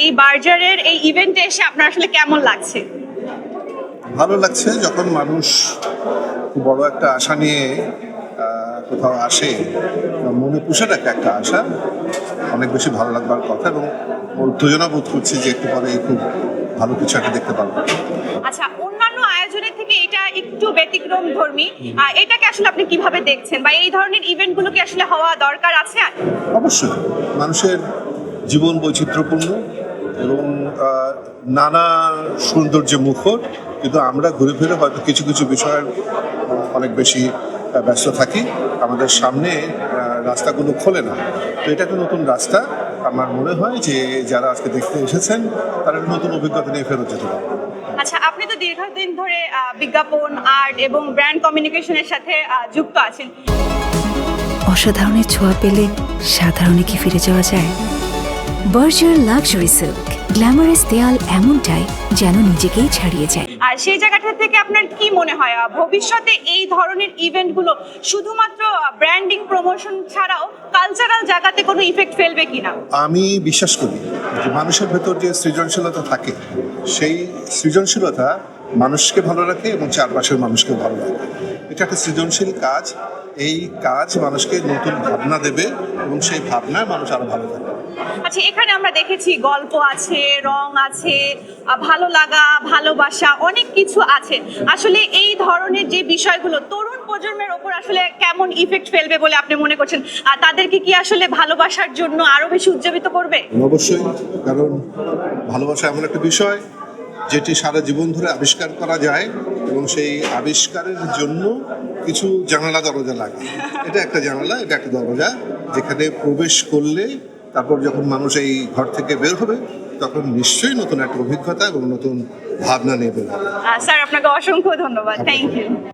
এই বার্জারের এই ইভেন্টে এসে আপনার আসলে কেমন লাগছে? ভালো লাগছে যখন মানুষ বড় একটা আশা নিয়ে কোথাও আসে মনে পুষে রাখে একটা আশা অনেক বেশি ভালো লাগবার কথা এবং উত্তেজনা বোধ করছি যে একটু পরে খুব ভালো কিছু একটা দেখতে পারব আচ্ছা অন্যান্য আয়োজনের থেকে এটা একটু ব্যতিক্রম ধর্মী। এটাকে আসলে আপনি কীভাবে দেখছেন? বা এই ধরনের ইভেন্টগুলো কি আসলে হওয়া দরকার আছে? অবশ্যই। মানুষের জীবন বৈচিত্র্যপূর্ণ এবং নানা সৌন্দর্য মুখর কিন্তু আমরা ঘুরে ফিরে হয়তো কিছু কিছু বিষয়ের অনেক বেশি ব্যস্ত থাকি। আমাদের সামনে রাস্তাগুলো খোলে না। তো এটা একটা নতুন রাস্তা। আমার মনে হয় যে যারা আজকে দেখতে এসেছেন তারা নতুন অভিজ্ঞতা নিয়ে ফেরত যেতে পারবে আচ্ছা আপনি তো দীর্ঘদিন ধরে বিজ্ঞাপন আর্ট এবং ব্র্যান্ড কমিউনিকেশনের সাথে যুক্ত আছেন। অসাধারণের ছোঁয়া পেলে সাধারণে কি ফিরে যাওয়া যায়? বার্জার লাক্সারি সিল্ক গ্ল্যামারাস দেয়াল এমনটাই যেন নিজেকেই ছাড়িয়ে যায়। আর সেই জায়গাটা থেকে আপনার কি মনে হয়? ভবিষ্যতে এই ধরনের ইভেন্টগুলো শুধুমাত্র ব্র্যান্ডিং প্রমোশন ছাড়াও কালচারাল জায়গাতে কোনো ইফেক্ট ফেলবে কিনা? আমি বিশ্বাস করি যে মানুষের ভেতর যে সৃজনশীলতা থাকে সেই সৃজনশীলতা মানুষকে ভালো রাখে এবং চারপাশের মানুষকে ভালো রাখে। এটা একটা সৃজনশীল কাজ। এই কাজ মানুষকে নতুন ভাবনা দেবে এবং সেই ভাবনায় মানুষ আরও ভালো থাকবে। আচ্ছা এখানে আমরা দেখেছি গল্প আছে রং আছে ভালো লাগা ভালোবাসা অনেক কিছু আছে। আসলে এই ধরনের যে বিষয়গুলো তরুণ প্রজন্মের ওপর আসলে কেমন ইফেক্ট ফেলবে বলে আপনি মনে করছেন? আর তাদেরকে কি আসলে ভালোবাসার জন্য আরও বেশি উজ্জীবিত করবে? অবশ্যই কারণ ভালোবাসা এমন একটা বিষয় যেটি সারা জীবন ধরে আবিষ্কার করা যায়। এবং সেই আবিষ্কারের জন্য কিছু জানালা দরজা লাগে। এটা একটা জানালা এটা একটা দরজা যেখানে প্রবেশ করলে তারপর যখন মানুষ এই ঘর থেকে বের হবে তখন নিশ্চয়ই নতুন একটা অভিজ্ঞতা এবং নতুন ভাবনা নিয়ে বের হবে স্যার আপনাকে অসংখ্য ধন্যবাদ। Thank you